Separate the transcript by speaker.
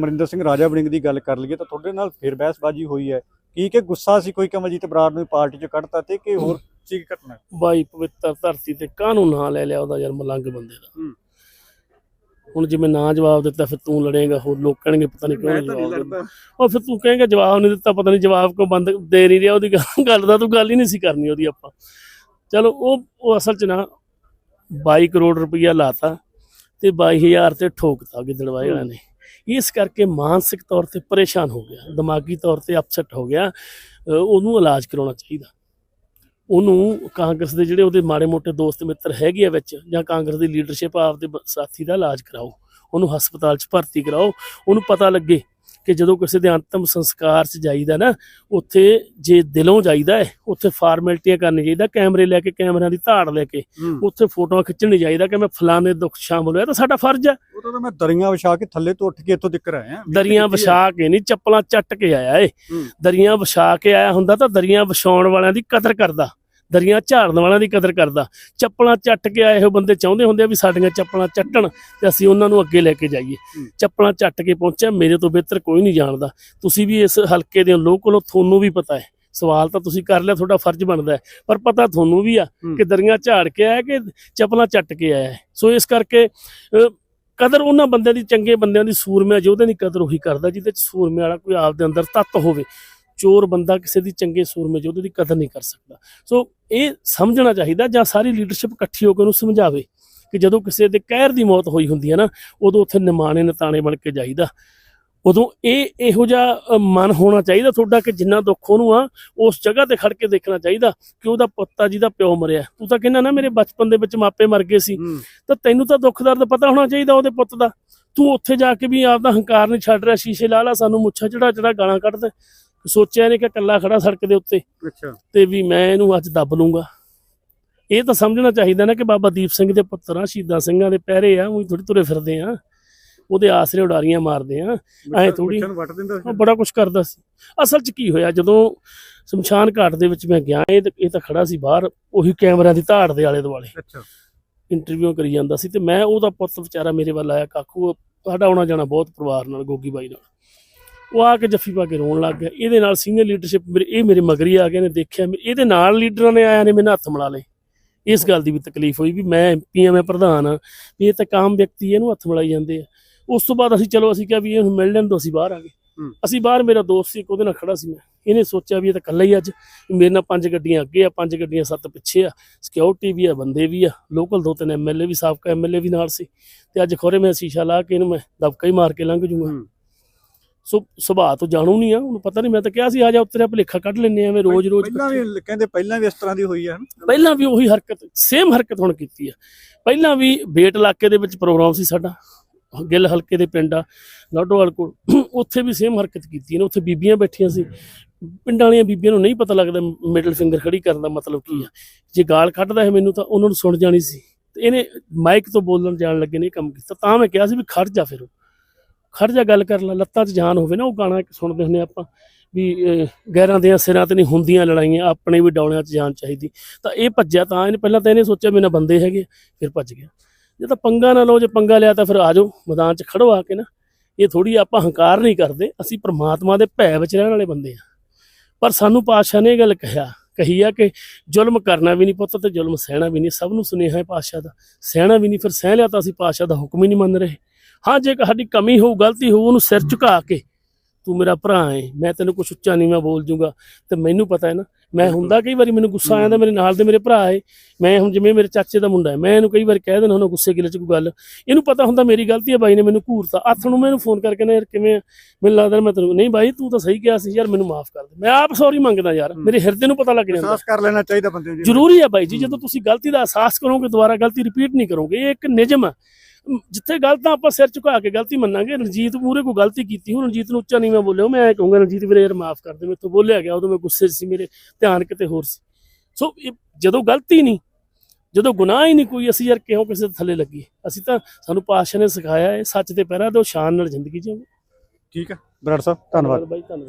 Speaker 1: ਅਮਰਿੰਦਰ ਸਿੰਘ ਰਾਜਾ ਵੜਿੰਗ ਦੀ ਗੱਲ ਕਰ ਲਈਏ ਤਾਂ ਤੁਹਾਡੇ ਨਾਲ ਫਿਰ ਬਹਿਸਬਾਜ਼ੀ ਹੋਈ ਹੈ। ਕੀ ਕਿ ਗੁੱਸਾ ਸੀ ਕੋਈ ਕਮਲਜੀਤ ਬਰਾੜ ਨੂੰ ਪਾਰਟੀ ਚੋਂ ਕੱਢਤਾ ਤੇ ਕਿ ਹੋਰ ਸੀ ਘਟਨਾ?
Speaker 2: ਬਾਈ ਪਵਿੱਤਰ ਧਰਤੀ ਤੇ ਕਾਹਨੂੰ ਨਾਂ ਲੈ ਲਿਆ ਉਹਦਾ ਯਾਰ ਮਲੰਗ ਬੰਦੇ ਦਾ। ਹੁਣ ਜਿਵੇਂ ਨਾ ਜਵਾਬ ਦਿੱਤਾ ਫਿਰ ਤੂੰ ਲੜੇਗਾ ਹੋਰ ਲੋਕ ਕਹਿਣਗੇ ਪਤਾ ਨਹੀਂ ਕਿਉਂ ਨੀ ਜਵਾਬ ਦਿੰਦਾ। ਉਹ ਫਿਰ ਤੂੰ ਕਹੇਂਗਾ ਜਵਾਬ ਨਹੀਂ ਦਿੱਤਾ ਪਤਾ ਨਹੀਂ ਜਵਾਬ ਕਿਉਂ ਬੰਦ ਦੇ ਨਹੀਂ ਰਿਹਾ ਉਹਦੀ ਗੱਲ- ਗੱਲ ਦਾ ਤੂੰ ਗੱਲ ਹੀ ਨਹੀਂ ਸੀ ਕਰਨੀ ਉਹਦੀ ਆਪਾਂ। ਚਲੋ ਉਹ ਉਹ ਅਸਲ 'ਚ ਨਾ 22 ਕਰੋੜ ਰੁਪਈਆ ਲਾਤਾ ਤੇ 22000 ਤੇ ਠੋਕਤਾ ਗਿੱਦੜਵਾਏ ਵਾਲਿਆਂ ਨੇ। ਇਸ ਕਰਕੇ ਮਾਨਸਿਕ ਤੌਰ ਤੇ ਪਰੇਸ਼ਾਨ ਹੋ ਗਿਆ, ਦਿਮਾਗੀ ਤੌਰ ਤੇ ਅਪਸੈਟ ਹੋ ਗਿਆ, ਅਹ ਉਹਨੂੰ ਇਲਾਜ ਕਰਾਉਣਾ ਚਾਹੀਦਾ। ਉਹਨੂੰ ਕਾਂਗਰਸ ਦੇ ਜਿਹੜੇ ਉਹਦੇ ਮਾੜੇ ਮੋਟੇ ਦੋਸਤ ਮਿੱਤਰ ਹੈਗੇ ਆ ਵਿੱਚ, ਜਾਂ ਕਾਂਗਰਸ ਦੀ ਲੀਡਰਸ਼ਿਪ ਆਪਦੇ ਸਾਥੀ ਦਾ ਇਲਾਜ ਕਰਾਓ। ਉਹਨੂੰ ਹਸਪਤਾਲ 'ਚ ਭਰਤੀ ਕਰਾਓ। ਉਹਨੂੰ ਪਤਾ ਲੱਗੇ ਕਿ ਜਦੋਂ ਕਿਸੇ ਦੇ ਅੰਤਮ ਸੰਸਕਾਰ 'ਚ ਜਾਈਦਾ ਨਾ ਉੱਥੇ ਜੇ ਦਿਲੋਂ ਜਾਈਦਾ ਹੈ ਉੱਥੇ ਫਾਰਮੈਲਿਟੀਆਂ ਕਰਨੀ ਚਾਹੀਦਾ ਕੈਮਰੇ ਲੈ ਕੇ ਕੈਮਰਿਆਂ ਦੀ ਧਾੜ ਲੈ ਕੇ ਉੱਥੇ ਫੋਟੋਆਂ ਖਿੱਚਣ ਨਹੀਂ ਚਾਹੀਦਾ ਕਿ ਮੈਂ ਫਲਾਣੇ ਦੁੱਖ ਸ਼ਾਮਲ ਹੋਇਆ ਤਾਂ ਸਾਡਾ ਫਰਜ਼ ਹੈ।
Speaker 1: ਉਹ ਤਾਂ ਮੈਂ ਦਰੀਆਂ ਵਿਛਾ ਕੇ ਥੱਲੇ ਤੋਂ ਉੱਠ ਕੇ ਇੱਥੋਂ ਤੱਕ ਆਇਆ
Speaker 2: ਦਰੀਆਂ ਵਿਛਾ ਕੇ ਨਹੀਂ ਚੱਪਲਾਂ ਚੱਟ ਕੇ ਆਇਆ ਏ। ਦਰੀਆਂ ਵਿਛਾ ਕੇ ਆਇਆ ਹੁੰਦਾ ਤਾਂ ਦਰੀਆਂ ਵਿਛਾਉਣ ਵਾਲਿਆਂ ਦੀ ਕਦਰ ਕਰਦਾ। ਦਰੀਆਂ ਝਾੜਨ ਵਾਲਿਆਂ ਦੀ ਕਦਰ ਕਰਦਾ ਚੱਪਲਾਂ ਚੱਟ ਕੇ ਆਏ ਹੋ ਬੰਦੇ ਚਾਹੁੰਦੇ ਹੁੰਦੇ ਆ ਵੀ ਸਾਡੀਆਂ ਚੱਪਲਾਂ ਚੱਟਣ ਤੇ ਅਸੀਂ ਉਹਨਾਂ ਨੂੰ ਅੱਗੇ ਲੈ ਕੇ ਜਾਈਏ। ਚੱਪਲਾਂ ਚੱਟ ਕੇ ਪਹੁੰਚਿਆ ਮੇਰੇ ਤੋਂ ਬਿਹਤਰ ਕੋਈ ਨਹੀਂ ਜਾਣਦਾ ਤੁਸੀਂ ਵੀ ਇਸ ਹਲਕੇ ਦੇ ਲੋਕ ਕੋਲੋਂ ਤੁਹਾਨੂੰ ਵੀ ਪਤਾ ਹੈ ਸਵਾਲ ਤਾਂ ਤੁਸੀਂ ਕਰ ਲਿਆ ਤੁਹਾਡਾ ਫਰਜ਼ ਬਣਦਾ ਹੈ ਪਰ ਪਤਾ ਤੁਹਾਨੂੰ ਵੀ ਆ। ਕਿ ਦਰੀਆਂ ਝਾੜ ਕੇ ਆਇਆ ਕਿ ਚੱਪਲਾਂ ਚੱਟ ਕੇ ਆਇਆ ਹੈ। ਸੋ ਇਸ ਕਰਕੇ ਕਦਰ ਉਹਨਾਂ ਬੰਦਿਆਂ ਦੀ ਚੰਗੇ ਬੰਦਿਆਂ ਦੀ ਸੂਰਮਿਆਂ ਯੋਧਿਆਂ ਦੀ ਕਦਰ ਉਹੀ ਕਰਦਾ ਜਿਹਦੇ ਚ ਸੂਰਮੇ ਵਾਲਾ ਕੋਈ ਆਪਦੇ ਅੰਦਰ ਤੱਤ ਹੋਵੇ ਚੋਰ ਬੰਦਾ ਕਿਸੇ ਦੀ ਚੰਗੇ ਸੂਰਮੇ ਯੋਧੇ ਦੀ ਕਦਰ ਨਹੀਂ ਕਰ ਸਕਦਾ। ਸੋ ਇਹ ਸਮਝਣਾ ਚਾਹੀਦਾ ਜਾਂ ਸਾਰੀ ਲੀਡਰਸ਼ਿਪ ਇਕੱਠੀ ਹੋ ਕੇ ਉਹਨੂੰ ਸਮਝਾਵੇ ਕਿ ਜਦੋਂ ਕਿਸੇ ਦੇ ਕਹਿਰ ਦੀ ਮੌਤ ਹੋਈ ਹੁੰਦੀ ਹੈ ਨਾ ਉਦੋਂ ਉੱਥੇ ਨਿਮਾਣੇ ਨਤਾਣੇ ਬਣ ਕੇ ਜਾਈਦਾ। ਉਦੋਂ ਇਹ ਇਹੋ ਜਿਹਾ ਮਨ ਹੋਣਾ ਚਾਹੀਦਾ ਤੁਹਾਡਾ ਕਿ ਜਿੰਨਾ ਦੁੱਖ ਉਹਨੂੰ ਆ ਉਸ ਜਗ੍ਹਾ ਤੇ ਖੜ ਕੇ ਦੇਖਣਾ ਚਾਹੀਦਾ ਕਿ ਉਹਦਾ ਪੁੱਤ ਆ ਜਿਹਦਾ ਪਿਓ ਮਰਿਆ। ਤੂੰ ਤਾਂ ਕਹਿੰਦਾ ਨਾ ਮੇਰੇ ਬਚਪਨ ਦੇ ਵਿੱਚ ਮਾਪੇ ਮਰ ਗਏ ਸੀ। ਤਾਂ ਤੈਨੂੰ ਤਾਂ ਦੁੱਖ ਦਰਦ ਪਤਾ ਹੋਣਾ ਚਾਹੀਦਾ ਉਹਦੇ ਪੁੱਤ ਦਾ। ਤੂੰ ਉੱਥੇ ਜਾ ਕੇ ਵੀ ਆਪਦਾ ਹੰਕਾਰ ਨਹੀਂ ਛੱਡ ਰਿਹਾ ਸ਼ੀਸ਼ੇ ਲਾ ਲਾ ਸਾਨੂੰ ਮੁੱਛਾਂ ਚੜਾ ਚੜਾ ਗਾਲਾਂ ਕੱਢਦਾ ਸੋਚਿਆ ਨੇ ਕਿ ਇਕੱਲਾ ਖੜਾ ਸੜਕ ਦੇ ਉੱਤੇ।
Speaker 1: ਅੱਛਾ।
Speaker 2: ਤੇ ਵੀ ਮੈਂ ਇਹਨੂੰ ਅੱਜ ਦੱਬ ਲੂੰਗਾ। ਇਹ ਤਾਂ ਸਮਝਣਾ ਚਾਹੀਦਾ ਨਾ ਕਿ ਬਾਬਾ ਦੀਪ ਸਿੰਘ ਦੇ ਪੁੱਤਰ ਆ ਸ਼ਹੀਦਾਂ ਸਿੰਘਾਂ ਦੇ ਪਹਿਰੇ ਆ ਉਹ ਥੋੜੀ ਤੁਰੇ ਫਿਰਦੇ ਆ। ਉਹਦੇ ਆਸਰੇ ਉਡਾਰੀਆਂ ਮਾਰਦੇ ਆ। ਐਂ ਉਹ ਬੜਾ ਕੁਝ ਕਰਦਾ ਸੀ। ਅਸਲ 'ਚ ਕੀ ਹੋਇਆ ਜਦੋਂ ਸ਼ਮਸ਼ਾਨ ਘਾਟ ਦੇ ਵਿੱਚ ਮੈਂ ਗਿਆ ਇਹ ਤਾਂ- ਇਹ ਤਾਂ ਖੜਾ ਸੀ ਬਾਹਰ ਉਹੀ ਕੈਮਰਿਆਂ ਦੀ ਧਾੜ ਦੇ ਆਲੇ ਦੁਆਲੇ।
Speaker 1: ਅੱਛਾ।
Speaker 2: ਇੰਟਰਵਿਊ ਕਰੀ ਜਾਂਦਾ ਸੀ ਤੇ ਮੈਂ ਉਹਦਾ ਪੁੱਤ ਵਿਚਾਰਾ ਮੇਰੇ ਵੱਲ ਆਇਆ ਕਾਕੂ ਸਾਡਾ ਆਉਣਾ ਜਾਣਾ ਬਹੁਤ ਪਰਿਵਾਰ ਨਾਲ ਗੋਗੀ ਬਾਈ ਨਾਲ। ਉਹ ਆ ਕੇ ਜੱਫੀ ਪਾ ਕੇ ਰੋਣ ਲੱਗ ਗਿਆ। ਇਹਦੇ ਨਾਲ ਸੀਨੀਅਰ ਲੀਡਰਸ਼ਿਪ ਮੇਰੇ ਇਹ ਮੇਰੇ ਮਗਰੀ ਆ ਗਏ ਨੇ ਦੇਖਿਆ ਇਹਦੇ ਨਾਲ ਲੀਡਰਾਂ ਨੇ ਆਇਆ ਨੇ ਮੈਨੂੰ ਹੱਥ ਮਿਲਾ ਲਏ। ਇਸ ਗੱਲ ਦੀ ਵੀ ਤਕਲੀਫ ਹੋਈ ਵੀ ਮੈਂ ਐਮਪੀ ਆ ਮੈਂ ਪ੍ਰਧਾਨ ਆ। ਵੀ ਇਹ ਤਾਂ ਕਾਮ ਵਿਅਕਤੀ ਇਹਨੂੰ ਹੱਥ ਮਿਲਾਈ ਜਾਂਦੇ ਆ। ਉਸ ਤੋਂ ਬਾਅਦ ਅਸੀਂ ਚਲੋ ਅਸੀਂ ਕਿਹਾ ਵੀ ਇਹਨੂੰ ਮਿਲ ਲੈਣ ਤੋਂ ਅਸੀਂ ਬਾਹਰ ਆ ਗਏ। ਅਸੀਂ ਬਾਹਰ ਮੇਰਾ ਦੋਸਤ ਸੀ ਉਹਦੇ ਨਾਲ ਖੜਾ ਸੀ ਮੈਂ। ਇਹਨੇ ਸੋਚਿਆ ਵੀ ਇਹ ਤਾਂ ਇਕੱਲਾ ਹੀ ਅੱਜ। ਮੇਰੇ ਨਾਲ ਪੰਜ ਗੱਡੀਆਂ ਅੱਗੇ ਆ ਪੰਜ ਗੱਡੀਆਂ ਸੱਤ ਪਿੱਛੇ ਆ। ਸਿਕਿਉਰਿਟੀ ਵੀ ਆ ਬੰਦੇ ਵੀ ਆ। ਲੋਕਲ ਦੋ ਤਿੰਨ ਐਮਐਲਏ ਵੀ ਸਾਬਕਾ ਐਮਐਲਏ ਵੀ ਨਾਲ ਸੀ। ਤੇ ਅੱਜ ਖੋਰੇ ਮੈਂ ਸ਼ੀਸ਼ਾ ਲਾ ਕੇ ਇਹਨੂੰ ਮੈਂ ਦਬਕਾ ਹੀ ਮਾਰ ਕੇ ਲੰਘ ਜੂਗਾ। ਸੋ ਸੁਭਾਅ ਤੋਂ ਜਾਣੂ ਨਹੀਂ ਆ ਉਹਨੂੰ ਪਤਾ ਨਹੀਂ ਮੈਂ ਤਾਂ ਕਿਹਾ ਸੀ ਆ ਜਾ ਉੱਤਰਿਆ ਭਲੇਖਾ ਕੱਢ ਲੈਨੇ ਆ ਮੈਂ ਰੋਜ਼ ਰੋਜ਼
Speaker 1: ਪਹਿਲਾਂ ਵੀ ਕਹਿੰਦੇ ਪਹਿਲਾਂ ਵੀ ਇਸ ਤਰ੍ਹਾਂ ਦੀ ਹੋਈ ਹਨਾ?
Speaker 2: ਪਹਿਲਾਂ ਵੀ ਉਹੀ ਹਰਕਤ ਸੇਮ ਹਰਕਤ ਹੁਣ ਕੀਤੀ ਆ। ਪਹਿਲਾਂ ਵੀ ਬੇਟ ਇਲਾਕੇ ਦੇ ਵਿੱਚ ਪ੍ਰੋਗਰਾਮ ਸੀ ਸਾਡਾ ਗਿੱਲ ਹਲਕੇ ਦੇ ਪਿੰਡ ਆ ਲਾਡੋਵਾਲ ਕੋਲ। ਉੱਥੇ ਵੀ ਸੇਮ ਹਰਕਤ ਕੀਤੀ ਨੇ ਉੱਥੇ ਬੀਬੀਆਂ ਬੈਠੀਆਂ ਸੀ। ਪਿੰਡਾਂ ਵਾਲੀਆਂ ਬੀਬੀਆਂ ਨੂੰ ਨਹੀਂ ਪਤਾ ਲੱਗਦਾ ਮਿਡਲ ਫਿੰਗਰ ਖੜੀ ਕਰਨ ਦਾ ਮਤਲਬ ਕੀ ਆ। ਜੇ ਗਾਲ ਕੱਢਦਾ ਹੈ ਮੈਨੂੰ ਤਾਂ ਉਹਨਾਂ ਨੂੰ ਸੁਣ ਜਾਣੀ ਸੀ। ਤੇ ਇਹਨੇ ਮਾਈਕ ਤੋਂ ਬੋਲਣ ਜਾਣ ਲੱਗੇ ਨੇ ਕੰਮ ਕੀਤਾ ਤਾਂ ਮੈਂ ਕਿਹਾ ਸੀ ਵੀ ਖੜ ਜਾ ਫਿਰ ਉਹ। ਖੜ ਜਾ ਗੱਲ ਕਰ ਲੈ, ਲੱਤਾਂ 'ਚ ਜਾਨ ਹੋਵੇ ਨਾ, ਉਹ ਗਾਣਾ ਇੱਕ ਸੁਣਦੇ ਹੁੰਦੇ ਆਪਾਂ ਵੀ ਗਹਿਰਾਂ ਗੈਰਾਂ ਦੀਆਂ ਸਿਰਾਂ ਤੇ ਨਹੀਂ ਹੁੰਦੀਆਂ ਲੜਾਈਆਂ, ਆਪਣੇ ਵੀ ਡੌਲਿਆਂ 'ਚ ਜਾਨ ਚਾਹੀਦੀ। ਤਾਂ ਇਹ ਭੱਜਿਆ ਤਾਂ ਇਹਨੇ, ਪਹਿਲਾਂ ਤਾਂ ਇਹਨੇ ਸੋਚਿਆ ਵੀ ਨਾ ਬੰਦੇ ਹੈਗੇ ਫਿਰ ਭੱਜ ਗਿਆ। ਜੇ ਤਾਂ ਪੰਗਾ ਨਾ ਲਓ, ਜੇ ਪੰਗਾ ਲਿਆ ਤਾਂ ਫਿਰ ਆ ਜਾਓ, ਮੈਦਾਨ 'ਚ ਖੜੋ ਆ ਕੇ ਨਾ। ਇਹ ਥੋੜੀ ਆਪਾਂ ਹੰਕਾਰ ਨਹੀਂ ਕਰਦੇ, ਅਸੀਂ ਪ੍ਰਮਾਤਮਾ ਦੇ ਭੈ ਵਿੱਚ ਰਹਿਣ ਵਾਲੇ ਬੰਦੇ ਆ ਪਰ ਸਾਨੂੰ ਪਾਤਸ਼ਾਹ ਨੇ ਇਹ ਗੱਲ ਕਿਹਾ, ਕਹੀ ਆ ਕਿ ਜ਼ੁਲਮ ਕਰਨਾ ਵੀ ਨਹੀਂ ਪੁੱਤ ਤੇ ਜ਼ੁਲਮ ਸਹਿਣਾ ਵੀ ਨਹੀਂ, ਸਭ ਨੂੰ ਸੁਨੇਹਾ ਹੈ ਪਾਤਸ਼ਾਹ ਦਾ। ਸਹਿਣਾ ਵੀ ਨਹੀਂ, ਫਿਰ ਸਹਿ ਲਿਆ ਤਾਂ ਅਸੀਂ ਪਾਤਸ਼ਾਹ ਦਾ ਹੁਕਮ ਹੀ ਨਹੀਂ ਮੰਨ ਰਹੇ। ਹਾਂ ਜੇ ਸਾਡੀ ਕਮੀ ਹੋਊ ਗਲਤੀ ਹੋਊ ਉਹਨੂੰ ਸਿਰ ਝੁਕਾ ਕੇ ਤੂੰ ਮੇਰਾ ਭਰਾ ਹੈ ਮੈਂ ਤੈਨੂੰ ਕੁਛ ਉੱਚਾ ਨਹੀਂ ਮੈਂ ਬੋਲ ਜੂਗਾ। ਤੇ ਮੈਨੂੰ ਪਤਾ ਹੈ ਨਾ ਮੈਂ ਹੁੰਦਾ ਕਈ ਵਾਰੀ ਮੈਨੂੰ ਗੁੱਸਾ ਆ ਜਾਂਦਾ ਮੇਰੇ ਨਾਲ ਦੇ ਮੇਰੇ ਭਰਾ ਹੈ। ਮੈਂ ਹੁਣ ਜਿਵੇਂ ਮੇਰੇ ਚਾਚੇ ਦਾ ਮੁੰਡਾ ਹੈ ਮੈਂ ਇਹਨੂੰ ਕਈ ਵਾਰ ਕਹਿ ਦੇਣਾ ਹੁੰਦਾ ਗੁੱਸੇ ਗਿਲੇ ਚ ਕੋਈ ਗੱਲ। ਇਹਨੂੰ ਪਤਾ ਹੁੰਦਾ ਮੇਰੀ ਗਲਤੀ ਹੈ ਬਾਈ ਨੇ ਮੈਨੂੰ ਘੂਰਤਾ। ਹੱਥ ਨੂੰ ਮੈਨੂੰ ਫੋਨ ਕਰਕੇ ਨਾ ਯਾਰ ਕਿਵੇਂ? ਮੈਨੂੰ ਲੱਗਦਾ ਮੈਂ ਤੈਨੂੰ ਨਹੀਂ ਬਾਈ ਤੂੰ ਤਾਂ ਸਹੀ ਕਿਹਾ ਸੀ ਯਾਰ ਮੈਨੂੰ ਮਾਫ ਕਰ ਦੇ। ਮੈਂ ਆਪ ਸੌਰੀ ਮੰਗਦਾ ਯਾਰ। ਮੇਰੇ ਹਿਰਦੇ ਨੂੰ ਪਤਾ ਲੱਗ ਜਾਂਦਾ।
Speaker 1: ਅਹਿਸਾਸ ਕਰ ਲੈਣਾ ਚਾਹੀਦਾ ਬੰਦੇ ਨੂੰ
Speaker 2: ਜ਼ਰੂਰੀ ਹੈ ਬਾਈ ਜੀ। ਜਦੋਂ ਤੁਸੀਂ ਗਲਤੀ ਦਾ ਅਹਿਸਾਸ ਕਰੋਗੇ ਦੁਬਾਰਾ ਗਲਤੀ ਰਿਪੀਟ ਨਹੀਂ ਕਰੋਗੇ ਇਹ ਇੱਕ ਨਿਯਮ ਹੈ ਜਿੱਥੇ ਗਲਤ ਆ ਆਪਾਂ ਸਿਰ ਝੁਕਾ ਕੇ ਗਲਤੀ ਮੰਨਾਂਗੇ। ਰਣਜੀਤ ਮੂਰੇ ਕੋਈ ਗਲਤੀ ਕੀਤੀ ਹੁਣ ਰਣਜੀਤ ਨੂੰ ਉੱਚਾ ਨਹੀਂ ਮੈਂ ਬੋਲਿਆ ਮੈਂ ਐ ਕਹੂੰਗਾ ਰਣਜੀਤ ਵੀਰੇ ਯਾਰ ਮਾਫ ਕਰ ਦੇ ਮੇਰੇ ਤੋਂ ਬੋਲਿਆ ਗਿਆ ਉਦੋਂ ਮੈਂ ਗੁੱਸੇ 'ਚ ਸੀ ਮੇਰੇ ਧਿਆਨ ਕਿਤੇ ਹੋਰ ਸੀ। ਸੋ ਜਦੋਂ ਗਲਤੀ ਨਹੀਂ ਜਦੋਂ ਗੁਨਾਹ ਹੀ ਨਹੀਂ ਕੋਈ ਅਸੀਂ ਯਾਰ ਕਿਉਂ ਕਿਸੇ ਦੇ ਥੱਲੇ ਲੱਗੀ? ਅਸੀਂ ਤਾਂ ਸਾਨੂੰ ਪਾਤਸ਼ਾਹ ਨੇ ਸਿਖਾਇਆ ਹੈ ਸੱਚ ਤੇ ਪਹਿਰਾ ਦਿਓ ਸ਼ਾਨ ਨਾਲ ਜ਼ਿੰਦਗੀ ਜਿਓ।
Speaker 1: ਠੀਕ ਹੈ। ਬਰਾੜ ਸਾਹਿਬ ਧੰਨਵਾਦ
Speaker 2: ਬਾਈ ਧੰਨਵਾਦ।